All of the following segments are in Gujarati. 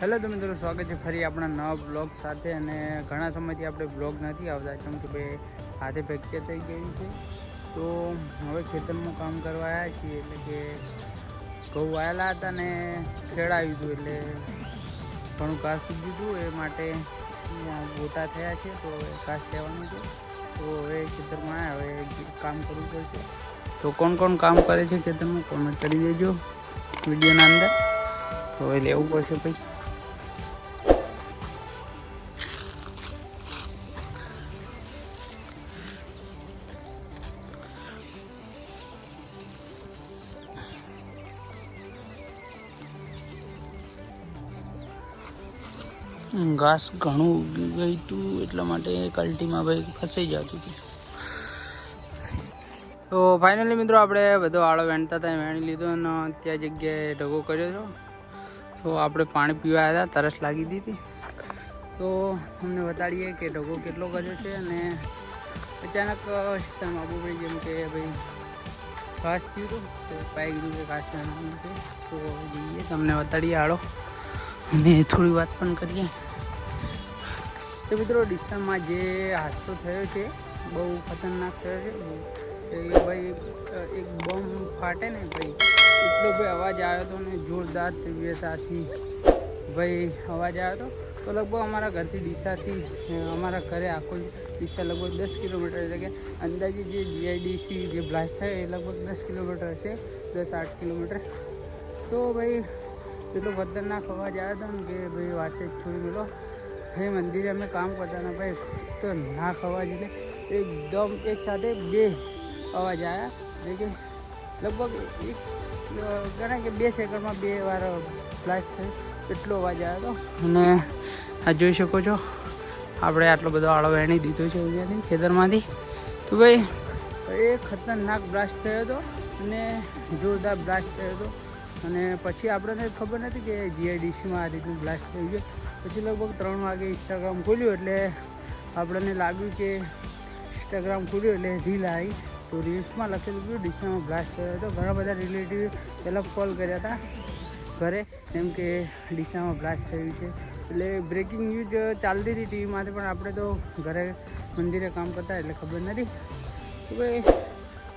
હેલો તો મિત્રો, સ્વાગત છે ફરી આપણા નવા બ્લોગ સાથે અને ઘણા સમયથી આપણે બ્લોગ નથી આવતા. કેમ કે ભાઈ હાથે ફ્રેક્ચર થઈ ગયું છે. તો હવે ખેતરમાં કામ કરવા આવ્યા છીએ, એટલે કે ઘઉં વાયેલા હતા ને ખેડાવ્યું હતું, એટલે ઘણું ઘાસ ઉગ્યું હતું. એ માટે ગોટા થયા છે, તો હવે ઘાસ લેવાનું છે. તો હવે ખેતરમાં આવ્યા હવે કામ કરવું પડશે. તો કોણ કોણ કામ કરે છે ખેતરમાં? કોમેન્ટ કરી દેજો વિડીયોના અંદર. તો હવે લેવું પડશે ભાઈ ઘાસ ઘણું ઉગી ગયું હતું, એટલા માટે કલ્ટીમાં ભાઈ ફસાઈ જતું હતું. તો ફાઇનલી મિત્રો આપણે બધો આળો વેણતા હતા વેણી લીધો અને ત્યાં જગ્યાએ ઢગો કર્યો છો તો આપણે પાણી પીવા આવ્યા હતા, તરસ લાગી હતી હતી. તો અમને બતાડીએ કે ઢગો કેટલો કર્યો છે અને અચાનક આપવું પડી જેમ કે ભાઈ ઘાસ થયું હતું પાઈ ગયું કે ઘાસ તો જઈએ, તમને બતાડીએ આળો. અને થોડી વાત પણ કરીએ. તો મિત્રો, ડીસામાં જે હાદસો થયો છે, બહુ ખતરનાક થયો છે, એ ભાઈ, એક બોમ્બ ફાટે ને ભાઈ, એટલો ભાઈ અવાજ આવ્યો હતો ને, જોરદાર તીવ્રતાથી. ભાઈ, અવાજ આવ્યો હતો. તો લગભગ અમારા ઘરથી ડીસાથી અમારા ઘરે આખો ડીસા લગભગ દસ કિલોમીટર એટલે કે અંદાજે જે જીઆઈડીસી જે બ્લાસ્ટ થાય એ લગભગ દસ કિલોમીટર હશે દસ આઠ કિલોમીટર. તો ભાઈ એટલો ખતરનાક અવાજ આવ્યો હતો ને કે ભાઈ વાતે જ છોડી મેળો એ મંદિરે અમે કામ કરતા ને ભાઈ. તો નાક અવાજ એટલે એકદમ એક સાથે બે અવાજ આવ્યા. જે કે લગભગ એક ગણાય કે બે સેકન્ડમાં બે વાર ફ્લાશ થયું એટલો અવાજ આવ્યો હતો. અને આ જોઈ શકો છો, આપણે આટલો બધો આળો એણી દીધો છે અહીંયાથી ખેતરમાંથી. તો ભાઈ, એ ખતરનાક બ્લાસ્ટ થયો હતો અને જોરદાર બ્લાસ્ટ થયો હતો. અને પછી આપણને ખબર નથી કે જીઆઈડીસીમાં આ રીતનું બ્લાસ્ટ થયું છે. પછી લગભગ ત્રણ વાગે ઇન્સ્ટાગ્રામ ખોલ્યું એટલે આપણને લાગ્યું કે ઇન્સ્ટાગ્રામ ખોલ્યું એટલે રીલ આવી. તો રીલ્સમાં લખેલું હતું, ડીસીમાં બ્લાસ્ટ થયો હતો. ઘણા બધા રિલેટિવ પહેલાં કોલ કર્યા હતા ઘરે, એમ કે ડીસામાં બ્લાસ્ટ થયું છે. એટલે બ્રેકિંગ ન્યૂઝ ચાલતી હતી ટીવીમાંથી, પણ આપણે તો ઘરે મંદિરે કામ કરતા એટલે ખબર નથી. તો ભાઈ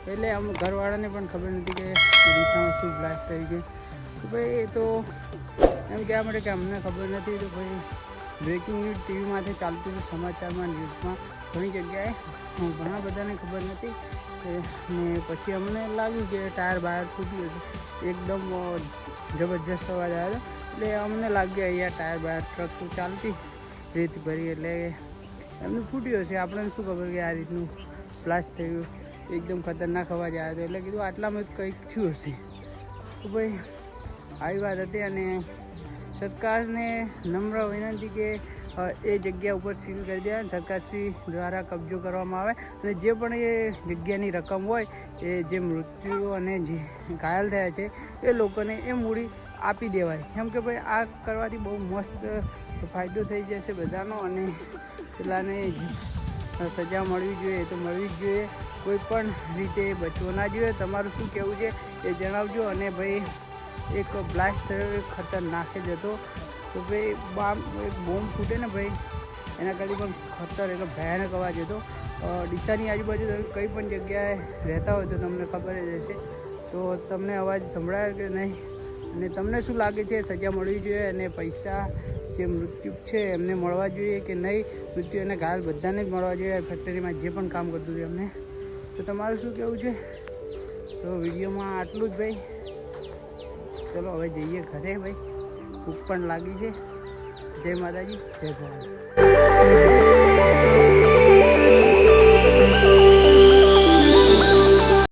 એટલે આમ ઘરવાળાને પણ ખબર નથી કે ડીસામાં શું બ્લાસ્ટ થઈ છે તો ભાઈ એ તો એમ કહેવા માટે કે અમને ખબર નથી તો ભાઈ બ્રેકિંગ ન્યૂઝ ટીવીમાંથી ચાલતું સમાચારમાં ન્યૂઝમાં ઘણી જગ્યાએ ઘણા બધાને ખબર નથી ને પછી અમને લાગ્યું કે ટાયર બહાર તૂટ્યું હતું એકદમ જબરજસ્ત અવાજ આવ્યો. એટલે અમને લાગ્યું અહીંયા ટાયર બહાર ટ્રક ચાલતી રેત ભરી એટલે એમનું ફૂટ્યું હશે. આપણને શું ખબર કે આ રીતનું બ્લાસ્ટ થયું એકદમ ખતરનાક અવાજ આવ્યો હતો. એટલે કીધું આટલામાં જ કંઈક થયું હશે. તો ભાઈ, આવી વાત હતી અને સરકારને નમ્ર વિનંતી કે એ જગ્યા ઉપર સીલ કરી દેવાય અને સરકારશ્રી દ્વારા કબજો કરવામાં આવે અને જે પણ એ જગ્યાની રકમ હોય, એ જે મૃત્યુ અને જે ઘાયલ થયા છે, એ લોકોને એ મૂડી આપી દેવાય. કેમ કે ભાઈ, આ કરવાથી બહુ મસ્ત ફાયદો થઈ જશે બધાનો અને પેલાને સજા મળવી જોઈએ તો મળવી જ જોઈએ. કોઈ પણ રીતે બચવો ના જોઈએ. તમારું શું કહેવું છે એ જણાવજો અને ભાઈ, એક બ્લાસ્ટ થયો ખતરનાક જ હતો. તો ભાઈ, બામ, એક બોમ્બ ફૂટે ને ભાઈ, એના કરતી પણ ખતર એટલો ભયાનક અવાજ હતો. ડીસાની આજુબાજુ તમે કઈ પણ જગ્યાએ રહેતા હોય તો તમને ખબર જ હશે. તો તમને અવાજ સંભળાયો કે નહીં? અને તમને શું લાગે છે, સજા મળવી જોઈએ અને પૈસા જે મૃત્યુ છે એમને મળવા જોઈએ કે નહીં? મૃત્યુ અને ઘાલ બધાને જ મળવા જોઈએ. ફેક્ટરીમાં જે પણ કામ કરતું હોય એમને. તો તમારું શું કહેવું છે? તો વિડીયોમાં આટલું જ ભાઈ. ચલો, હવે જઈએ ઘરે ભાઈ. ભૂખ પણ લાગી છે. જય માતાજી, જય ભગવાન.